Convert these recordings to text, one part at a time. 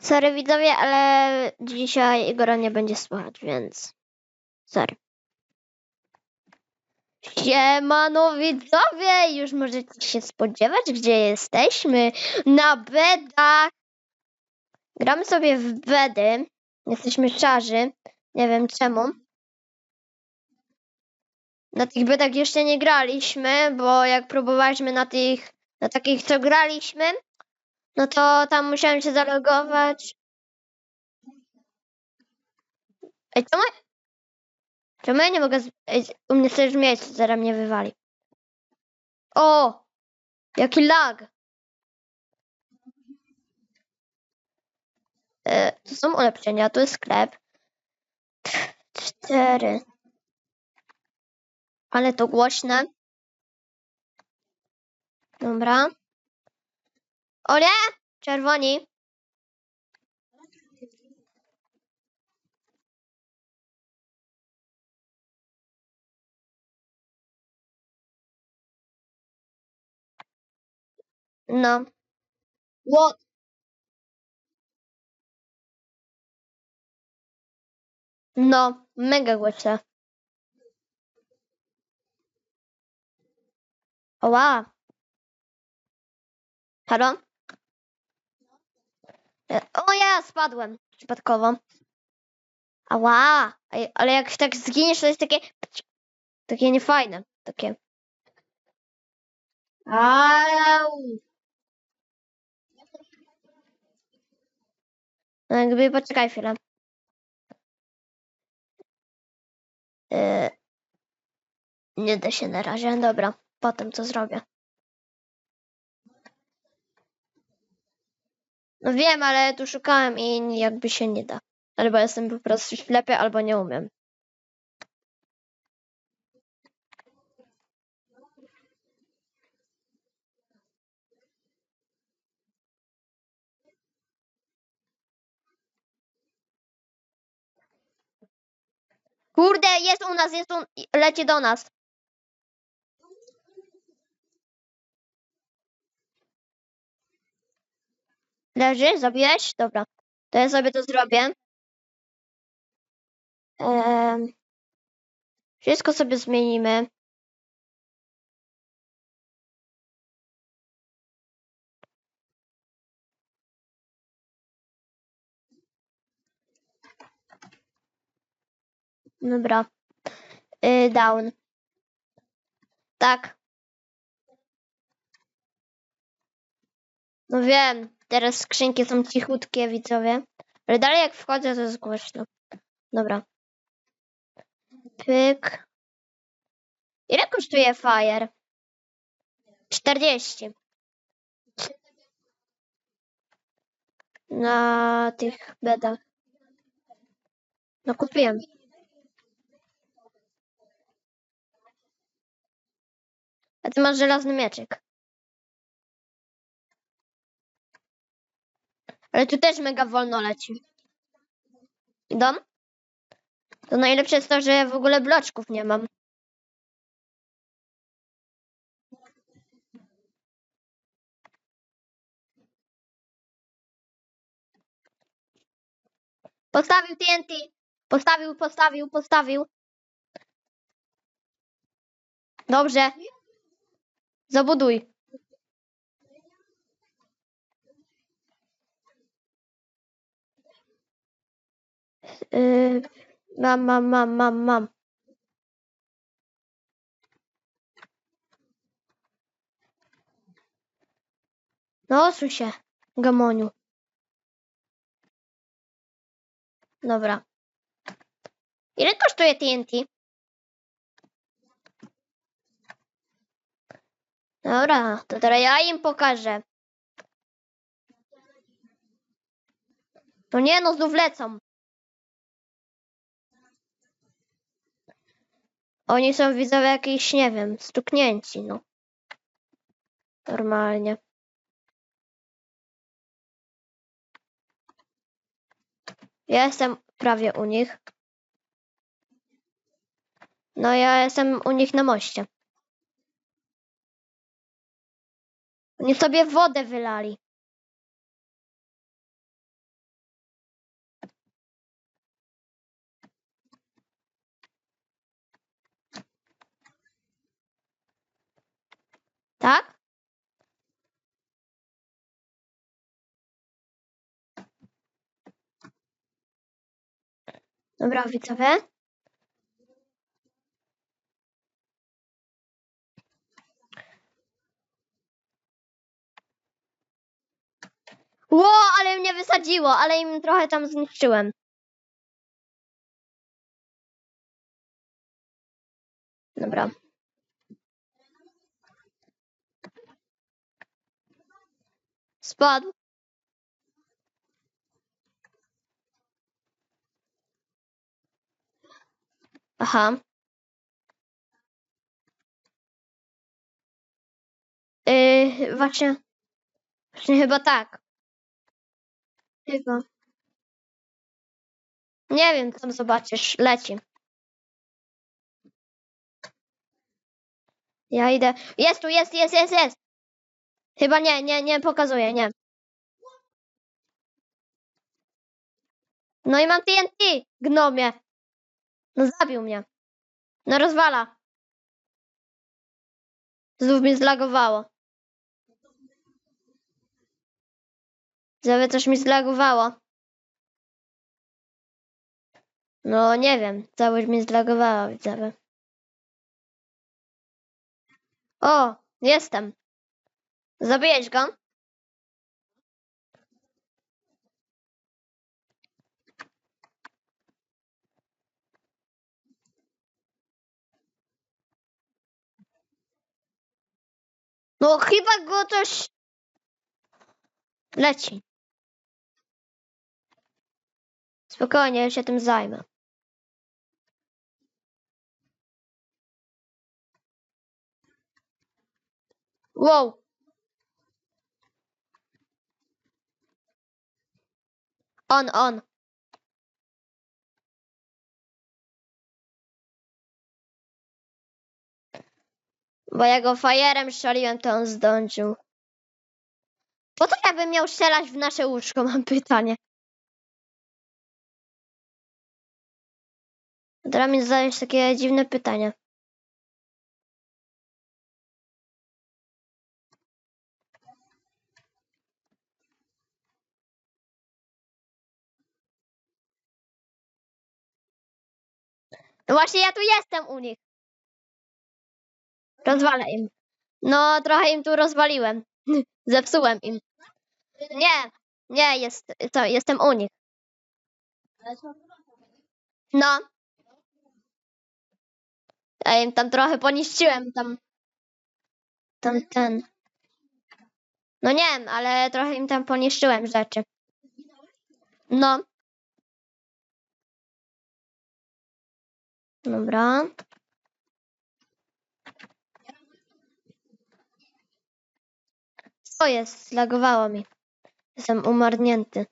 Sorry widzowie, ale dzisiaj Igora nie będzie słychać, więc sorry. Siemano widzowie, już możecie się spodziewać, gdzie jesteśmy. Na bedach. Gramy sobie w bedy. Jesteśmy szarzy. Nie wiem czemu. Na tych bedach jeszcze nie graliśmy, bo jak próbowaliśmy na tych, na takich co graliśmy, no to tam musiałem się zalogować. Ej, czemu, czemu ja nie mogę... Z... Ej, u mnie też miejsce, zaraz mnie wywali. O! Jaki lag! E, to są ulepszenia, tu jest sklep. Cztery. Ale to głośne. Dobra. O nie! Czerwoni. No. What? No, mega głośne. Oła. Halo? E, O ja, spadłem przypadkowo. Ała, ale jak tak zginiesz, to jest takie... Takie niefajne. Takie... Au. No jakby, poczekaj chwilę. E, Nie da się na razie, dobra. Potem co zrobię. No wiem, ale tu szukałem i jakby się nie da. Albo jestem po prostu ślepy, albo nie umiem. Kurde, jest u nas, jest u... leci do nas. Leży? Zabiłeś? Dobra. To ja sobie to zrobię. Em, wszystko sobie zmienimy. Dobra. Y, down. Tak. No wiem, teraz skrzynki są cichutkie, widzowie. Ale dalej jak wchodzę, to jest głośno. Dobra. Pyk. Ile kosztuje Fire? 40. Na tych bedach. No kupiłem. A ty masz żelazny mieczyk. Ale tu też mega wolno leci. Idą? To najlepsze jest to, że ja w ogóle bloczków nie mam. Postawił TNT. Postawił, postawił, postawił. Dobrze. Zabuduj. Yy, mam, mam, mam, mam, mam. No, osuń się, gamoniu. Dobra. Ile kosztuje TNT? Dobra, to teraz ja im pokażę. No nie, no znów lecą. Oni są widzowie jakieś, nie wiem, stuknięci, no. Normalnie. Ja jestem prawie u nich. No ja jestem u nich na moście. Oni sobie wodę wylali. Tak? Dobra, widzowie. Ło, ale mnie wysadziło, ale im trochę tam zniszczyłem. Dobra. Spadł. Aha. Yy, właśnie. Właśnie chyba tak. Chyba. Nie wiem, tam zobaczysz. Leci. Ja idę. Jest tu, jest, jest, jest, jest. Chyba nie, nie, nie pokazuje, nie. No i mam TNT, gnomie. No zabił mnie. No rozwala. Znów mnie zlagowało. Żeby coś mi zlagowało. No nie wiem, całość mi zlagowało, widzowie. O, jestem. Zabijesz go? No chyba go coś leci. Spokojnie, ja się tym zajmę. Wow. On, on. Bo ja go fajerem strzeliłem, to on zdążył. Po co ja bym miał strzelać w nasze łóżko, mam pytanie. Teraz mi zadajesz takie dziwne pytania. No właśnie ja tu jestem u nich. Rozwalę im. No trochę im tu rozwaliłem. Zepsułem im. Nie, nie, jest, to, jestem u nich. No. Ja im tam trochę poniszczyłem, tam, tam ten. No nie wiem, ale trochę im tam poniszczyłem rzeczy. No. Dobra. Co jest? Zlagowało mi. Jestem umarnięty.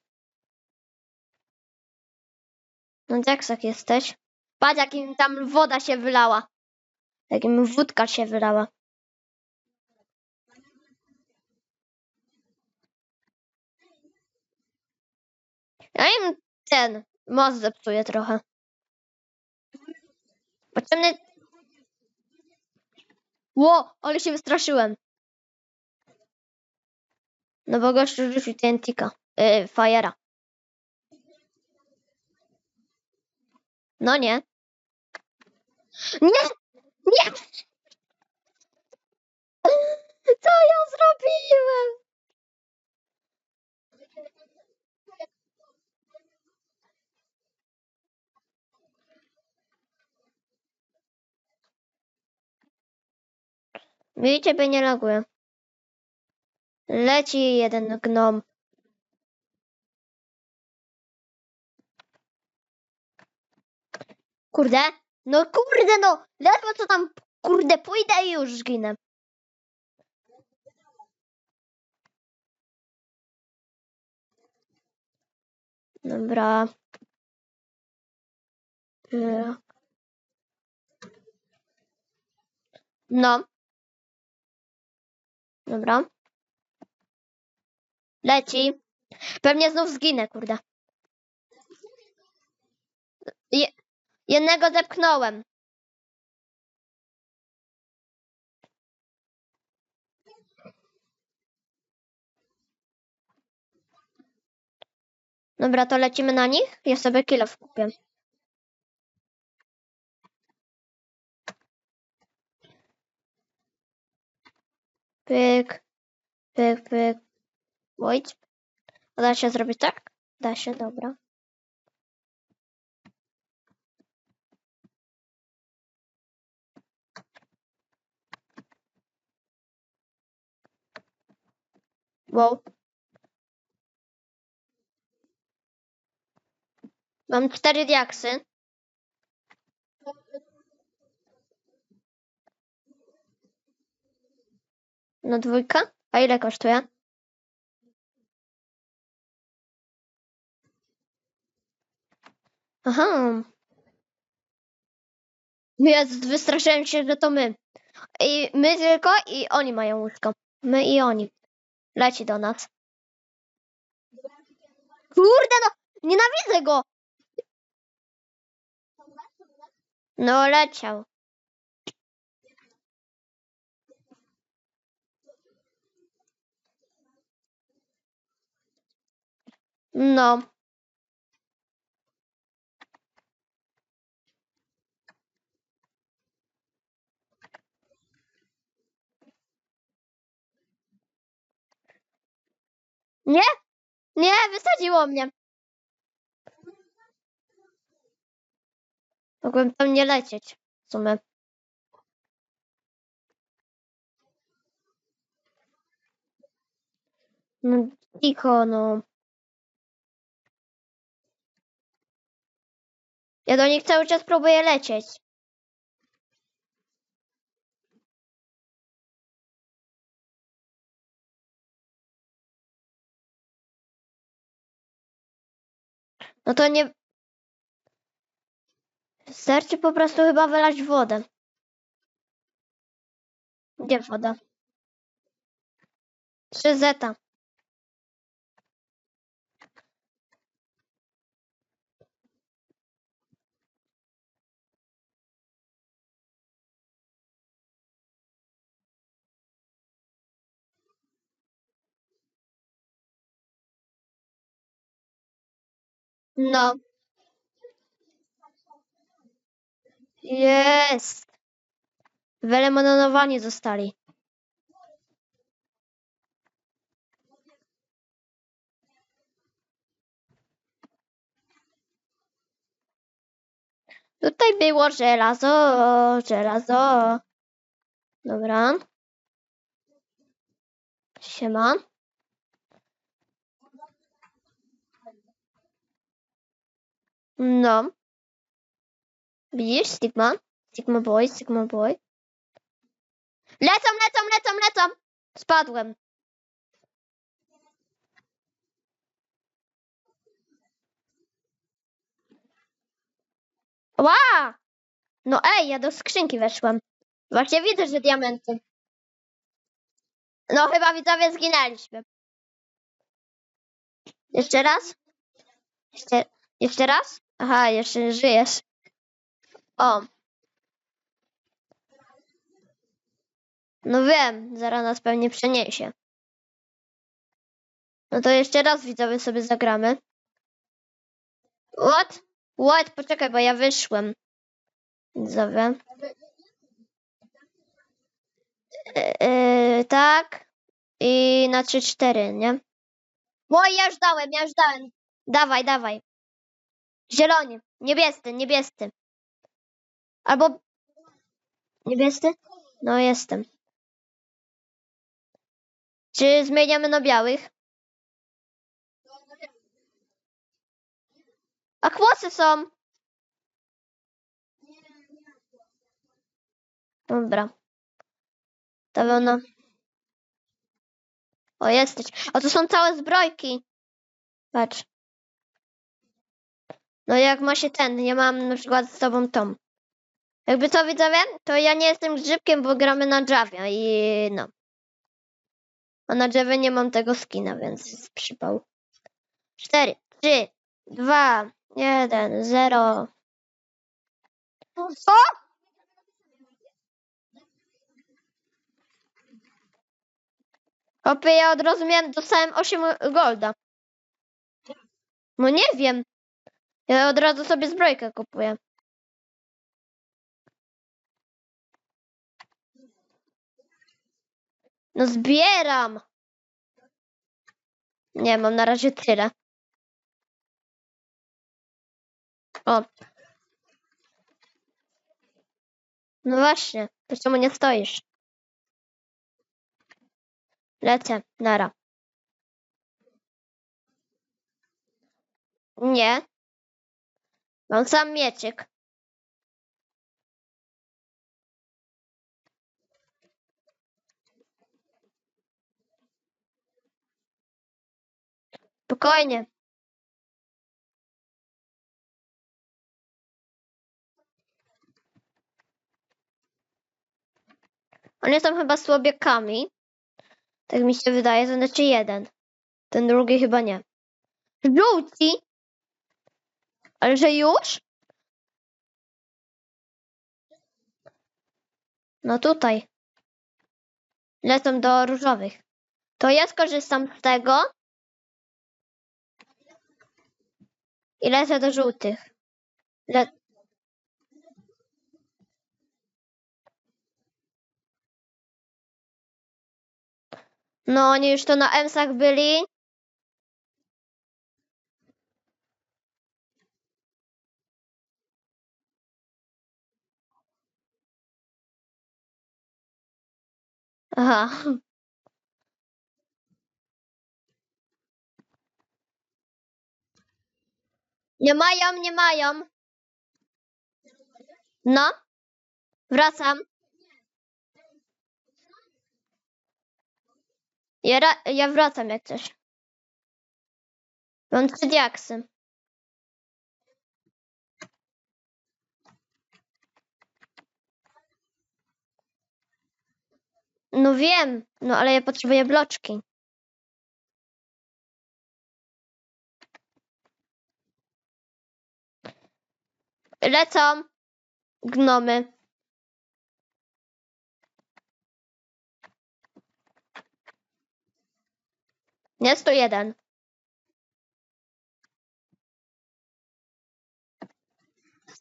No Jacksak jesteś? Patrz, jakim tam woda się wylała. Jakim wódka się wylała. Ja im ten most zepsuję trochę. Potrzebny... Ło, ale się wystraszyłem. No bo gościu rzucił TNT-ka. Yy, Fajera. No nie. Nie! Nie! Co ja zrobiłem? Mi ciebie nie laguje. Leci jeden gnom. Kurde, no kurde no, ledwo co tam, kurde, pójdę i już zginę. Dobra. Y. No. Dobra. Leci. Pewnie znów zginę, kurde. Je, jednego zepchnąłem. Dobra, to lecimy na nich? Ja sobie kilo kupię. Pyk, pyk, pyk. Wait. Da się zrobić tak? Da się, dobra. Wow. Mam cztery diaksy. No dwójka? A ile kosztuje? Aha. Jest, wystraszyłem się, że to my. I my tylko i oni mają łóżko. My i oni. Leci do nas. Kurde no! Nienawidzę go! No leciał. No. Nie? Nie, wysadziło mnie. Mogłem tam nie lecieć. W sumie. No cicho, no. Ja do nich cały czas próbuję lecieć. No to nie... Wystarczy po prostu chyba wylać wodę. Gdzie woda? 3 zeta. No. Jest. Wyeliminowani zostali. Tutaj było żelazo, żelazo. Dobra. Siema. No. Widzisz, Sigma? Sigma boy, Sigma boy. Lecą, lecą, lecą, lecą! Spadłem. Ła! No ej, ja do skrzynki weszłam. Właśnie widzę, że diamenty. No chyba widzowie zginęliśmy. Jeszcze raz? Jeszcze, jeszcze raz? Aha, jeszcze żyjesz. O. No wiem, zaraz nas pewnie przeniesie. No to jeszcze raz widzowie sobie zagramy. What? What? Poczekaj, bo ja wyszłem. Widzowie. Yy, tak. I na 3-4, nie? Oj, ja już dałem, ja już dałem. Dawaj, dawaj. Zielony, niebiescy, niebiescy. Albo... Niebiescy? No, jestem. Czy zmieniamy na białych? A kłosy są. Dobra. To ono. O, jesteś. A to są całe zbrojki. Patrz. No jak ma się ten, ja mam na przykład z tobą tą. Jakby co widzowie, to ja nie jestem grzybkiem, bo gramy na Javie i no. A na Javie nie mam tego skina, więc jest przypał. 4, 3, 2, 1, 0. Co? Opie, ja od razu miałem, dostałem 8 golda. No nie wiem. Ja od razu sobie zbrojkę kupuję. No zbieram. Nie, mam na razie tyle. O. No właśnie, to czemu nie stoisz? Lecę, nara. Nie. Mam sam mieczyk. Spokojnie. One są chyba słabiakami. Tak mi się wydaje, to znaczy jeden. Ten drugi chyba nie. Żółci? Ale że już? No tutaj. Lecą do różowych. To ja skorzystam z tego. I lecę do żółtych. Le no, oni już to na emsach byli. Aha. Nie mają, nie mają. No. Wracam. Ja, ja wracam jak coś. Mam trzy diaksy. No wiem, no ale ja potrzebuję bloczki. Lecą gnomy. Jest tu jeden.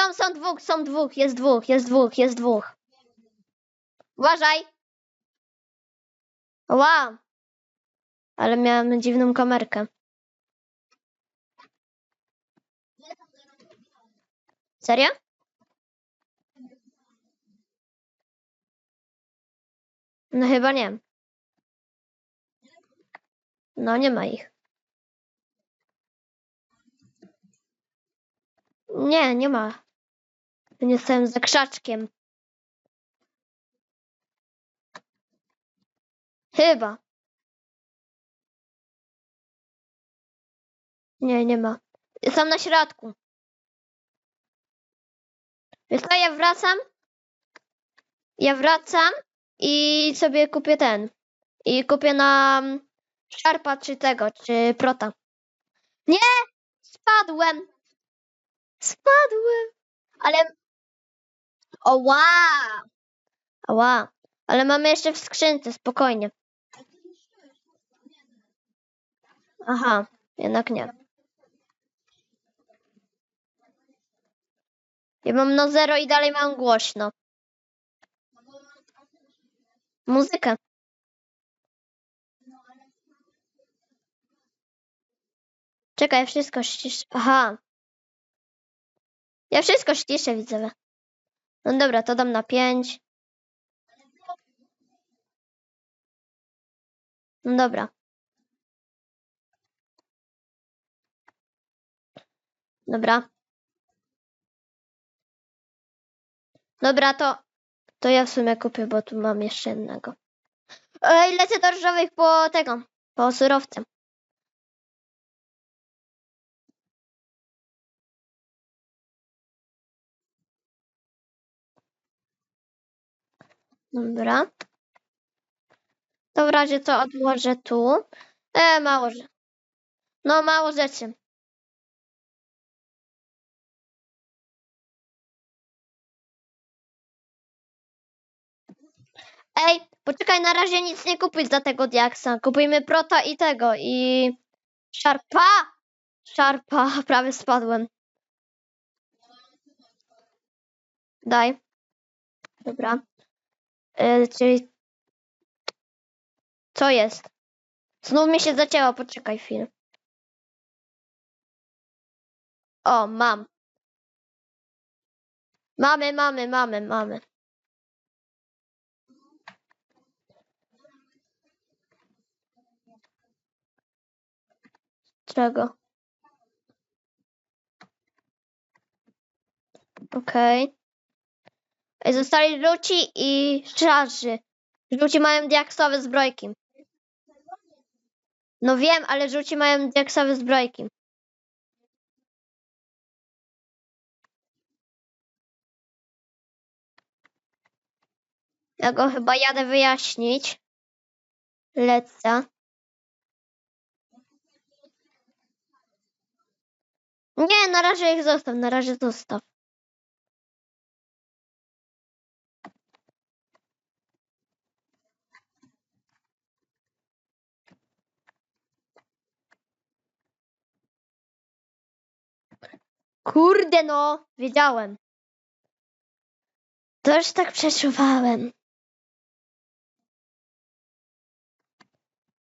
Są, są dwóch, są dwóch, jest dwóch, jest dwóch, jest dwóch. Uważaj. Wow. Ale miałem dziwną kamerkę. Serio? No chyba nie. No nie ma ich. Nie, nie ma. Nie jestem za krzaczkiem. Chyba. Nie, nie ma. Są na środku. Wiesz co, ja wracam. Ja wracam i sobie kupię ten. I kupię na mm, Sharpa czy tego, czy Prota. Nie! Spadłem! Spadłem! Ale... O wow! Ała! Ale mamy jeszcze w skrzynce, spokojnie. Aha, jednak nie. Ja mam no zero i dalej mam głośno. Muzykę. Czekaj, wszystko ściszę. Aha. Ja wszystko ściszę, widzowie. No dobra, to dam na pięć. No dobra. Dobra. Dobra, to, to ja w sumie kupię, bo tu mam jeszcze jednego. Ej, lecę do różowych po tego, po surowce. Dobra. To w razie co odłożę tu. E, mało rzeczy. No, mało rzeczy. Ej, poczekaj, na razie nic nie kupuj za tego diaksa. Kupujmy prota i tego, i... Szarpa! Szarpa, prawie spadłem. Daj. Dobra. E, czyli Co jest? Znów mi się zacięło, poczekaj chwilę. O, mam. Mamy, mamy, mamy, mamy. Czego? Okej. Ej, Zostali żółci i szarzy. Żółci mają diaksowe zbrojki. No wiem, ale żółci mają diaksowe zbrojki. Ja go chyba jadę wyjaśnić. Lecę. Nie, na razie ich zostaw, na razie zostaw. Kurde no, wiedziałem. Też tak przeczuwałem.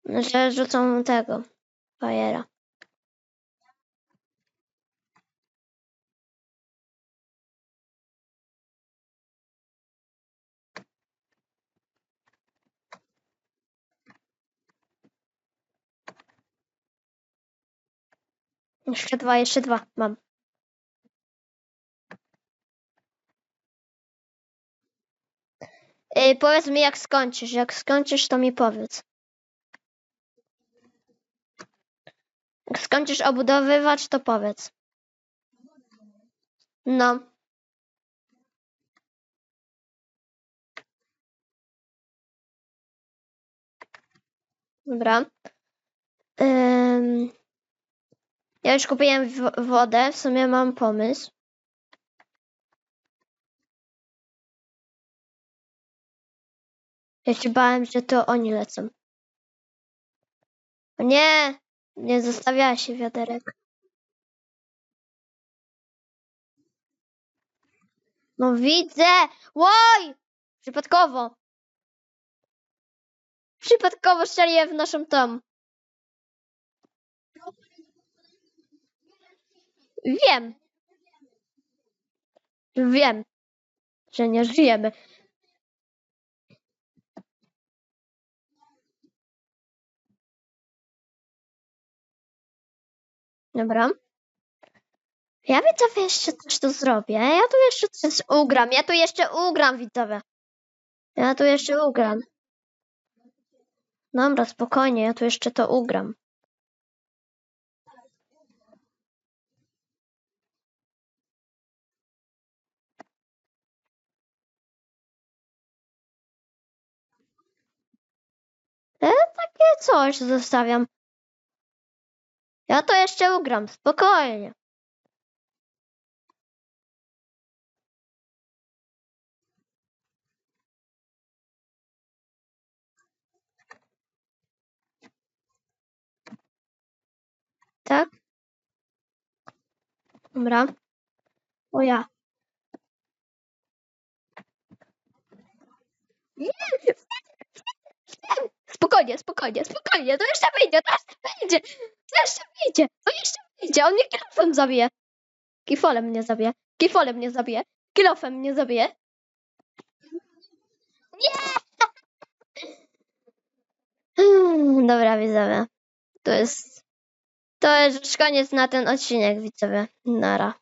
Że rzucą tego, fajera. Jeszcze dwa, jeszcze dwa mam. Yy, powiedz mi jak skończysz. Jak skończysz, to mi powiedz. Jak skończysz obudowywać, to powiedz. No. Dobra. Ym, ja już kupiłem wo- wodę. W sumie mam pomysł. Ja się bałem, że to oni lecą. O nie! Nie zostawiała się wiaderek. No widzę! Łoj! Przypadkowo. Przypadkowo strzeliłem w naszą tom. Wiem. Wiem, że nie żyjemy. Dobra. Ja widzowie jeszcze coś tu zrobię. Ja tu jeszcze coś ugram. Ja tu jeszcze ugram, widzowie. Ja tu jeszcze ugram. Dobra, spokojnie, ja tu jeszcze to ugram. E, takie coś zostawiam. Ja to jeszcze ugram, spokojnie. Tak? Dobra. O ja. Nie, Spokojnie, spokojnie, spokojnie. To jeszcze wyjdzie, to jeszcze wyjdzie. To jeszcze wyjdzie, to jeszcze wyjdzie. On mnie kilofem zabije. Kifolem mnie zabije. Kifolem mnie zabije. Kilofem mnie zabije. Nie! Hmm, Dobra, widzowie. To jest... To jest koniec na ten odcinek, widzowie. Nara.